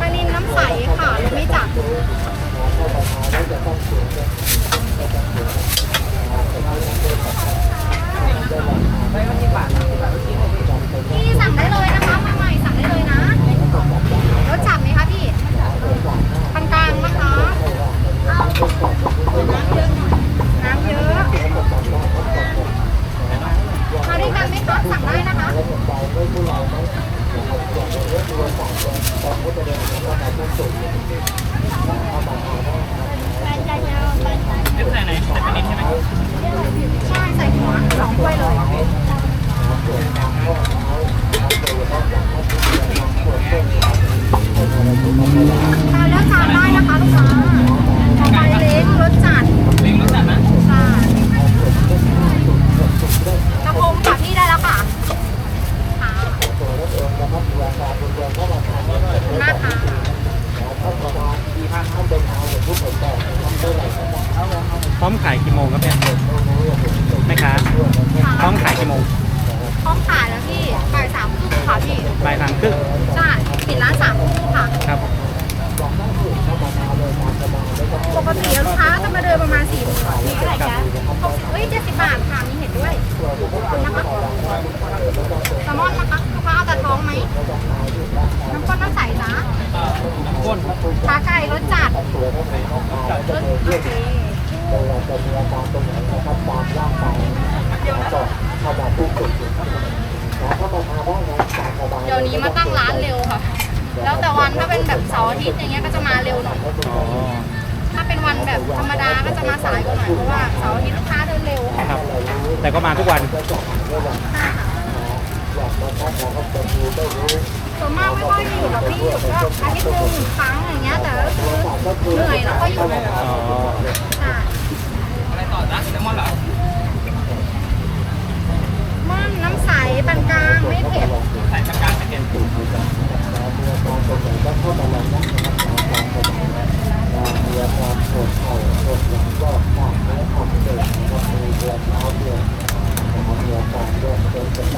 ปลานินน้ำใสค่ะรสไม่จับพี่สั่งได้เลย พร้อมขายกี่โมงครับเนี่ยแม่ค้าพร้อมขายกี่โมงพร้อมขายแล้วพี่บ่ายสามครึ่งค่ะพี่บ่ายสามครึ่งใช่ปิดร้านสามครึ่งค่ะครับ ประมาณสี่โมงมีอะไรจ๊ะเฮ้ยเจ็ดสิบบาทค่ะมีเห็ดด้วยนะคะแซลมอนนะคะลูกค้าเอาแต่ท้องไหมน้ำข้นน้ำใสจ้าขาไก่รสจัดรสโอเคเดี๋ยวนี้มาตั้งร้านเร็วค่ะ แล้วแต่วันถ้าเป็นแบบเสาร์อาทิตย์อย่างเงี้ยก็จะมาเร็วหน่อย ถ้าเป็นวันแบบธรรมดาก็จะมาสายกว่าหน่อยเพราะว่าเสาร์อาทิตย์ลูกค้าเดินเร็วค่ะครับ แต่ก็มาทุกวันส่วนมากไม่ค่อยมีอยู่กับพี่อยู่ก็อาทิตย์หนึงหนึ่งครั้งอย่างเงี้ยแต่ก็คือเหนื่อยแล้วก็หยุดอ๋อ ใช่ อะไรต่อจ้าแซลมอนเหรอ ม่อนน้ำใสปานกลางไม่เผ็ด ใส่ปากกาใส่เก็น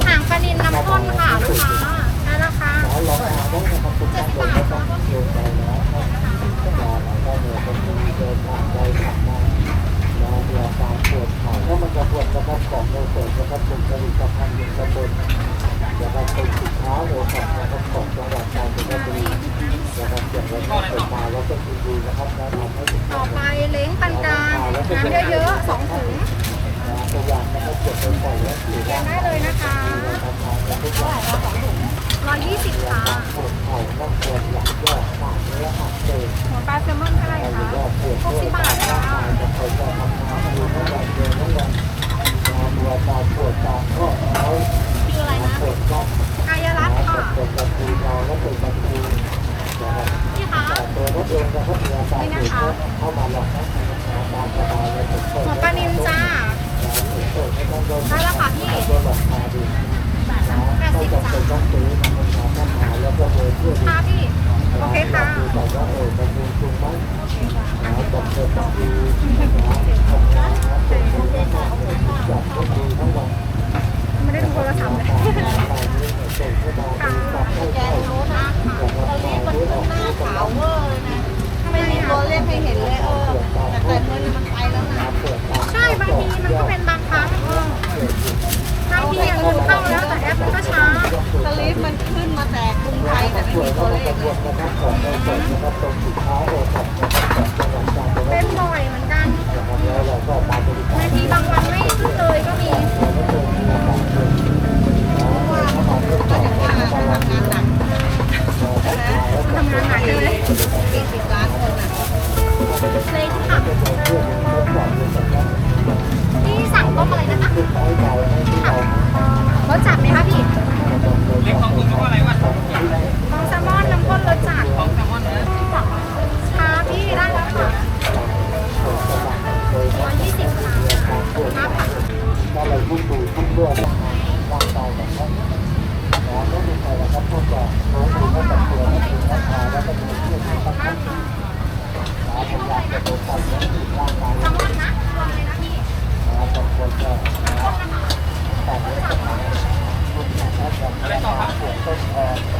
หางปลานินน้ำข้นค่ะลูกค้าได้ราคาเจ็ดสิบบาทค่ะต่อไปเล้งปานกลางน้ำเยอะๆสองถุงเรียนได้เลยนะคะร้อยยี่สิบค่ะหัวปลา แซลมอนเท่าไหร่คะหกสิบบาทค่ะคืออะไรนะกายรัตน์ค่ะพี่คะนี่นะคะหัวปลานินจ้าได้แล้วค่ะพี่แปดสิบจ้าค่ะพี่ โอเคค่ะไม่ได้ดูโทรศัพท์เลยแกโน้ตนะตอนนี้มันขึ้นหน้าขาวเวอร์เลยนะทำไมมีตัวเลขให้เห็นเลยเออแต่แต่เงินมันไปแล้วนะใช่บางทีมันก็เป็นบาง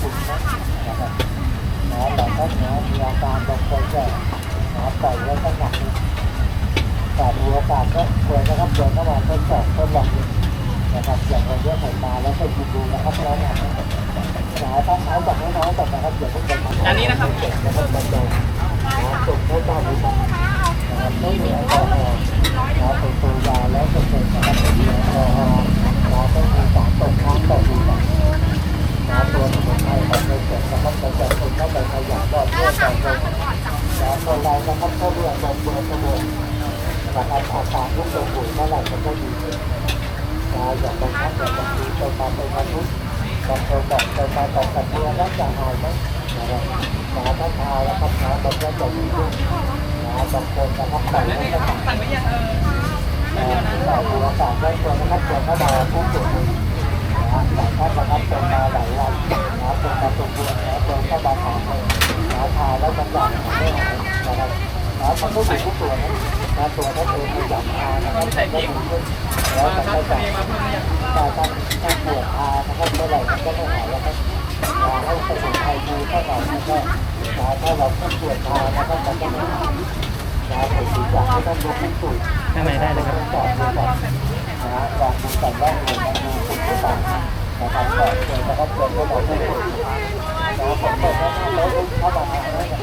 คุณนะครับนะแต่ถ้าเนื้อมีอาการบางคนก็นะปล่อยไว้สักหนักแต่ดูอการก็ควรนะครับควรเข้ามาทดสอบทดลองดูนะครับอย่างเราเยอะใส่ตาแล้วก็ดูดูนะครับแล้วนะหาต้องเอาจากน้อยๆก่อนนะครับอย่าเพิ่งไปทำอันนี้นะครับนะครับบรรจงนะส่งให้เจ้าบุญนะครับไม่มีแอลกอฮอล์นะเป็นตัวยาแล้วจะเป็นนะครับเป็นแอลกอฮอล์นะต้องมีสารตกค้างต่อดีนนะ ตัวสมุนไพรของในเสร็จนะครับจะจะเป็นเข้าไปขยับยอดเลือดต่อไปนะคนเรานะครับถ้าเลือลงเบอร์สมุนนะครับอาการลูกตะปุ่นเมื่อไหร่มันก็ดีขึ้นนะอย่างบางท่านอย่างบางทีเป็นมาเป็นมนุษย์บางคนบอกเป็นมาจากสัตว์เลี้ยงแล้วจะหายไหมนะครับนะถ้าทานแล้วครับนะมันก็จะดีขึ้นนะบางคนนะครับใส่แล้วก็สั่งไว้ยังเออเราดูอากาศได้ตัวนะครับตัวเข้ามาผู้ป่วย นะหลายท่านนะครับเป็นมาหลายวันนะเป็นมาตัวป่วยนะตัวเข้ามาหาเลยนะทาแล้วมันหลับไม่หายนะครับนะมันก็อยู่ผู้ป่วยนะนะตัวท่านเองแต่ก็ดีขึ้นแล้วมันก็จะมาเพิ่มเนี่ยถ้าท่านท่านปวดทานะครับเมื่อไหร่มันก็ไม่หายแล้วครับนะให้สมุนไพรดูข้ามาแล้วก็นะถ้าเราผู้ป่วยทานะครับมันก็ไม่หายนะผมถึงอยากให้ท่านดูผู้ป่วข้างในได้เลยครับจอดูก่อนนะฮะลองดูก่อนว่าเออมันดู คุณหรือเปล่านะครับก็เกิดนะครับเกิดก็บอกไม่ถูกนะผมเปิดหน้าแล้วเข้ามาหาได้นะครับ